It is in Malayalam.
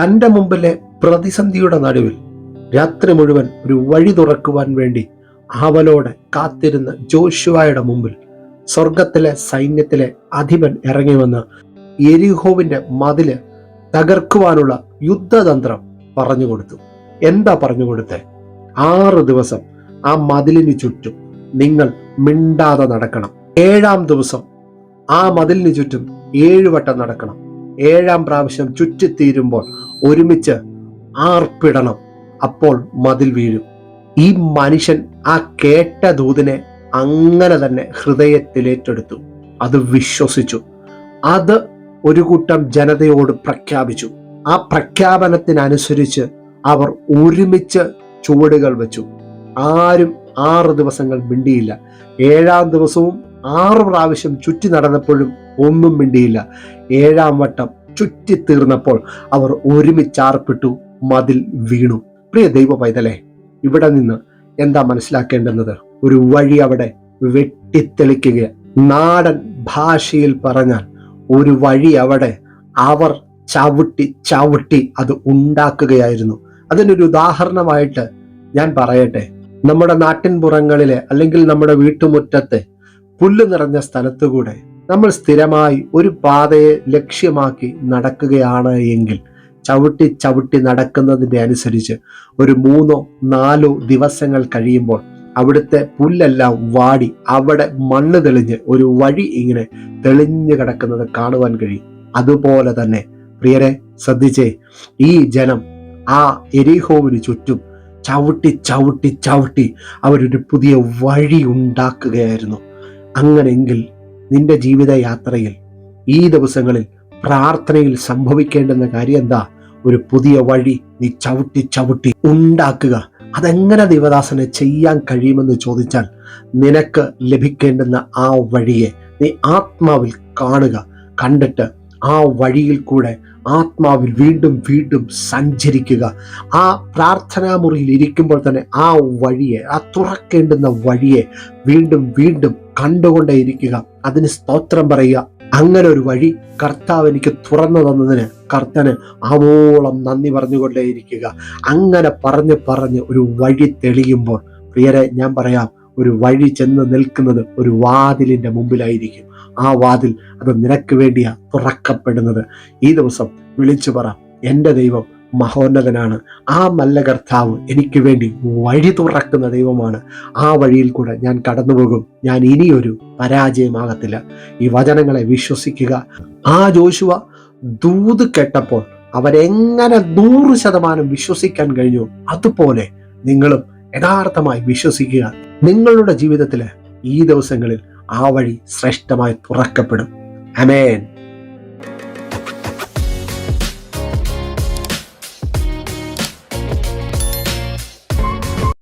തന്റെ മുമ്പിലെ പ്രതിസന്ധിയുടെ നടുവിൽ രാത്രി മുഴുവൻ ഒരു വഴി തുറക്കുവാൻ വേണ്ടി ആവലോടെ കാത്തിരുന്ന ജോഷുവായുടെ മുമ്പിൽ സ്വർഗത്തിലെ സൈന്യത്തിലെ അധിപൻ ഇറങ്ങി വന്ന് എരിഹോവിന്റെ മതിൽ തകർക്കുവാനുള്ള യുദ്ധതന്ത്രം പറഞ്ഞു കൊടുത്തു എന്താ പറഞ്ഞു കൊടുത്തേ ആറ് ദിവസം ആ മതിലിന് ചുറ്റും നിങ്ങൾ മിണ്ടാതെ നടക്കണം. ഏഴാം ദിവസം ആ മതിലിന് ചുറ്റും ഏഴുവട്ടം നടക്കണം. ഏഴാം പ്രാവശ്യം ചുറ്റിത്തീരുമ്പോൾ ഒരുമിച്ച് ആർപ്പിടണം. അപ്പോൾ മതിൽ വീഴും. ഈ മനുഷ്യൻ ആ കേട്ട ദൂതിനെ അങ്ങനെ തന്നെ ഹൃദയത്തിലേറ്റെടുത്തു. അത് വിശ്വസിച്ചു. അത് ഒരു കൂട്ടം ജനതയോട് പ്രഖ്യാപിച്ചു. ആ പ്രഖ്യാപനത്തിനനുസരിച്ച് അവർ ഒരുമിച്ച് ചുവടുകൾ വെച്ചു. ആരും ആറ് ദിവസങ്ങൾ മിണ്ടിയില്ല. ഏഴാം ദിവസവും ആറ് പ്രാവശ്യം ചുറ്റി നടന്നപ്പോഴും ഒന്നും മിണ്ടിയില്ല. ഏഴാം വട്ടം ചുറ്റി തീർന്നപ്പോൾ അവർ ഒരുമിച്ചാർപ്പിട്ടു മതിൽ വീണു. പ്രിയ ദൈവ പൈതലെ ഇവിടെ നിന്ന് എന്താ മനസ്സിലാക്കേണ്ടുന്നത്? ഒരു വഴി അവിടെ വെട്ടിത്തെളിക്കുക. നാടൻ ഭാഷയിൽ പറഞ്ഞാൽ ഒരു വഴി അവിടെ അവർ ചവിട്ടി ചവിട്ടി അത് ഉണ്ടാക്കുകയായിരുന്നു. അതിനൊരു ഉദാഹരണമായിട്ട് ഞാൻ പറയട്ടെ. നമ്മുടെ നാട്ടിൻപുറങ്ങളിലെ അല്ലെങ്കിൽ നമ്മുടെ വീട്ടുമുറ്റത്തെ പുല്ല് നിറഞ്ഞ സ്ഥലത്തുകൂടെ നമ്മൾ സ്ഥിരമായി ഒരു പാതയെ ലക്ഷ്യമാക്കി നടക്കുകയാണ് എങ്കിൽ ചവിട്ടി ചവിട്ടി നടക്കുന്നതിന്റെ അനുസരിച്ച് ഒരു മൂന്നോ നാലോ ദിവസങ്ങൾ കഴിയുമ്പോൾ അവിടുത്തെ പുല്ലെല്ലാം വാടി അവിടെ മണ്ണ് തെളിഞ്ഞ് ഒരു വഴി ഇങ്ങനെ തെളിഞ്ഞു കിടക്കുന്നത് കാണുവാൻ കഴിയും. അതുപോലെ തന്നെ പ്രിയരെ ശ്രദ്ധിച്ചേ ഈ ജനം ആ എരിഹോവിന് ചുറ്റും ചവിട്ടി ചവിട്ടി ചവിട്ടി അവരൊരു പുതിയ വഴി ഉണ്ടാക്കുകയായിരുന്നു. അങ്ങനെയെങ്കിൽ നിന്റെ ജീവിത യാത്രയിൽ ഈ ദിവസങ്ങളിൽ പ്രാർത്ഥനയിൽ സംഭവിക്കേണ്ടുന്ന കാര്യം എന്താ ഒരു പുതിയ വഴി നീ ചവിട്ടി ചവിട്ടി ഉണ്ടാക്കുക. അതെങ്ങനെ ദേവദാസനെ ചെയ്യാൻ കഴിയുമെന്ന് ചോദിച്ചാൽ നിനക്ക് ലഭിക്കേണ്ടുന്ന ആ വഴിയെ നീ ആത്മാവിൽ കാണുക. കണ്ടിട്ട് ആ വഴിയിൽ കൂടെ ആത്മാവിൽ വീണ്ടും വീണ്ടും സഞ്ചരിക്കുക. ആ പ്രാർത്ഥനാ മുറിയിൽ ഇരിക്കുമ്പോൾ തന്നെ ആ വഴിയെ ആ തുറക്കേണ്ടുന്ന വഴിയെ വീണ്ടും വീണ്ടും കണ്ടുകൊണ്ടേയിരിക്കുക. അതിന് സ്തോത്രം പറയുക. അങ്ങനെ ഒരു വഴി കർത്താവ് എനിക്ക് തുറന്നു തന്നതിന് കർത്തന് ആവോളം നന്ദി പറഞ്ഞുകൊണ്ടേയിരിക്കുക. അങ്ങനെ പറഞ്ഞ് പറഞ്ഞ് ഒരു വഴി തെളിയുമ്പോൾ പ്രിയരെ ഞാൻ പറയാം ഒരു വഴി ചെന്ന് നിൽക്കുന്നത് ഒരു വാതിലിന്റെ മുമ്പിലായിരിക്കും. ആ വാതിൽ അത് നിനക്ക് വേണ്ടിയാ തുറക്കപ്പെടുന്നത്. ഈ ദിവസം വിളിച്ചു പറ എന്റെ ദൈവം മഹോന്നതനാണ്. ആ നല്ല കർത്താവ് എനിക്ക് വേണ്ടി വഴി തുറക്കുന്ന ദൈവമാണ്. ആ വഴിയിൽ കൂടെ ഞാൻ കടന്നുപോകും. ഞാൻ ഇനിയൊരു പരാജയമാകത്തില്ല. ഈ വചനങ്ങളെ വിശ്വസിക്കുക. ആ ജോഷുവ ദൂത് കേട്ടപ്പോൾ അവരെങ്ങനെ നൂറ് ശതമാനം വിശ്വസിക്കാൻ കഴിഞ്ഞു അതുപോലെ നിങ്ങളും യഥാർത്ഥമായി വിശ്വസിക്കുക. നിങ്ങളുടെ ജീവിതത്തിൽ ഈ ദിവസങ്ങളിൽ ആ വഴി ശ്രേഷ്ഠമായി തുറക്കപ്പെടും. അമേൻ